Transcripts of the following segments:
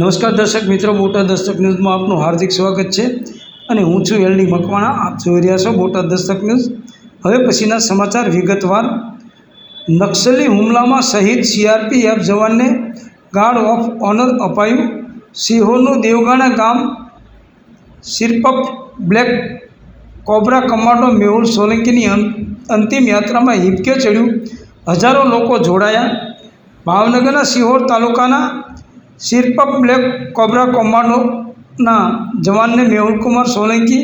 નમસ્કાર દર્શક મિત્રો બોટાદ દસ્તક ન્યૂઝમાં આપનું હાર્દિક સ્વાગત છે અને હું છું એલડી મકવાણા, આપ જોઈ રહ્યા છો બોટાદ દસ્તક ન્યૂઝ. હવે પછીના સમાચાર વિગતવાર. નક્સલી હુમલામાં શહીદ સીઆરપીએફ જવાનને ગાર્ડ ઓફ ઓનર અપાયું. સિહોરનું દેવગાણા ગામ સિરપપ બ્લેક કોબ્રા કમાન્ડો મેહુલ સોલંકીની અંતિમ યાત્રામાં હિપકે ચડ્યું. હજારો લોકો જોડાયા. ભાવનગરના સિહોર તાલુકાના સિરપપ બ્લેક કોબ્રા કમાન્ડોના જવાનને મેહુલકુમાર સોલંકી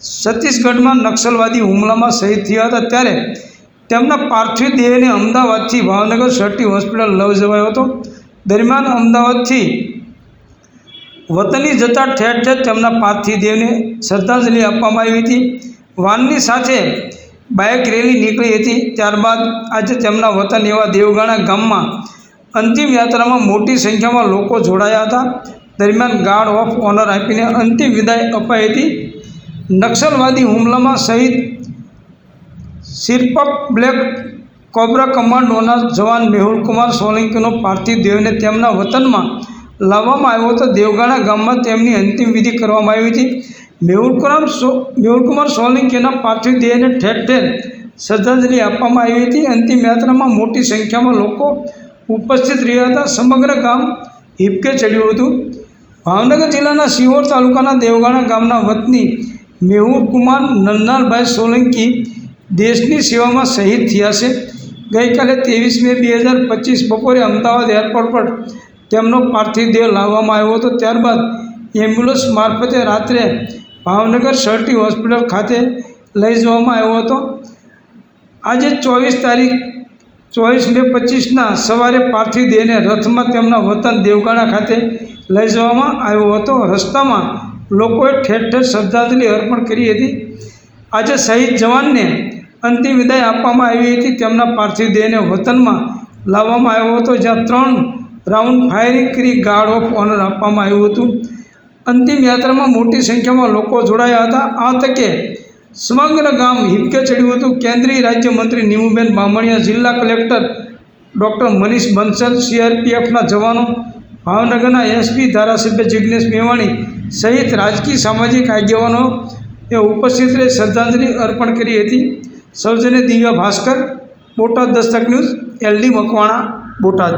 છત્તીસગઢમાં નક્સલવાદી હુમલામાં શહીદ થયા હતા. ત્યારે તેમના પાર્થિવ દેહને અમદાવાદથી ભાવનગર સર્ટી હોસ્પિટલ લઈ જવાયો હતો. દરમિયાન અમદાવાદથી વતની જતા ઠેર ઠેર તેમના પાર્થિવ દેહને શ્રદ્ધાંજલિ આપવામાં આવી હતી. વાનની સાથે બાઇક રેલી નીકળી હતી. ત્યારબાદ આજે તેમના વતન એવા દેવગાણા ગામમાં અંતિમ યાત્રામાં મોટી સંખ્યામાં લોકો જોડાયા હતા. દરમિયાન ગાર્ડ ઓફ ઓનર આપીને અંતિમ વિદાય અપાઈ હતી. નક્સલવાદી હુમલામાં શહીદ સિરપક બ્લેક કોબ્રા કમાન્ડોના જવાન મેહુલકુમાર સોલંકીનો પાર્થિવ દેહને તેમના વતનમાં લાવવામાં આવ્યો હતો. દેવગાણા ગામમાં તેમની અંતિમ વિધિ કરવામાં આવી હતી. મેહુલકુરામ સો મેહુલકુમાર સોલંકીના પાર્થિવ દેહને ઠેર ઠેર શ્રદ્ધાંજલિ આપવામાં આવી હતી. અંતિમ યાત્રામાં મોટી સંખ્યામાં લોકો ઉપસ્થિત રહ્યા હતા. સમગ્ર ગામ હિપકે ચડ્યું હતું. ભાવનગર જિલ્લાના સિહોર તાલુકાના દેવગાણા ગામના વતની મેહુલકુમાર નન્નાલભાઈ સોલંકી દેશની સેવામાં શહીદ થયા છે. ગઈકાલે ત્રેવીસ મે બે હજાર પચીસ બપોરે અમદાવાદ એરપોર્ટ પર તેમનો પાર્થિવ દેહ લાવવામાં આવ્યો હતો. ત્યારબાદ એમ્બ્યુલન્સ મારફતે રાત્રે ભાવનગર સર્ટી હોસ્પિટલ ખાતે લઈ જવામાં આવ્યો હતો. આજે ચોવીસ તારીખ ચોવીસ મે પચીસના સવારે પાર્થિવ દેહને રથમાં તેમના વતન દેવગાણા ખાતે લઈ જવામાં આવ્યો હતો. રસ્તામાં લોકોએ ઠેર ઠેર શ્રદ્ધાંજલિ અર્પણ કરી હતી. આજે શહીદ જવાનને અંતિમ વિદાય આપવામાં આવી હતી. તેમના પાર્થિવ દેહને વતનમાં લાવવામાં આવ્યો હતો, જ્યાં ત્રણ રાઉન્ડ ફાયરિંગ કરી ગાર્ડ ઓફ ઓનર આપવામાં આવ્યું હતું. અંતિમ યાત્રામાં મોટી સંખ્યામાં લોકો જોડાયા હતા. આ તકે સમગ્ર ગામ હિપકે ચડ્યું હતું. કેન્દ્રીય રાજ્યમંત્રી નીમુબેન બામણિયા, જિલ્લા કલેક્ટર ડૉક્ટર મનીષ બંસલ, સીઆરપીએફના જવાનો, ભાવનગરના એસપી ધારાસભ્ય જિગ્નેશ મેવાણી સહિત રાજકીય સામાજિક આગેવાનો એ ઉપસ્થિત રહી શ્રદ્ધાંજલિ અર્પણ કરી હતી. સૌજન્ય દિવ્યા ભાસ્કર, બોટાદ દસ્તક ન્યૂઝ, એલડી મકવાણા, બોટાદ.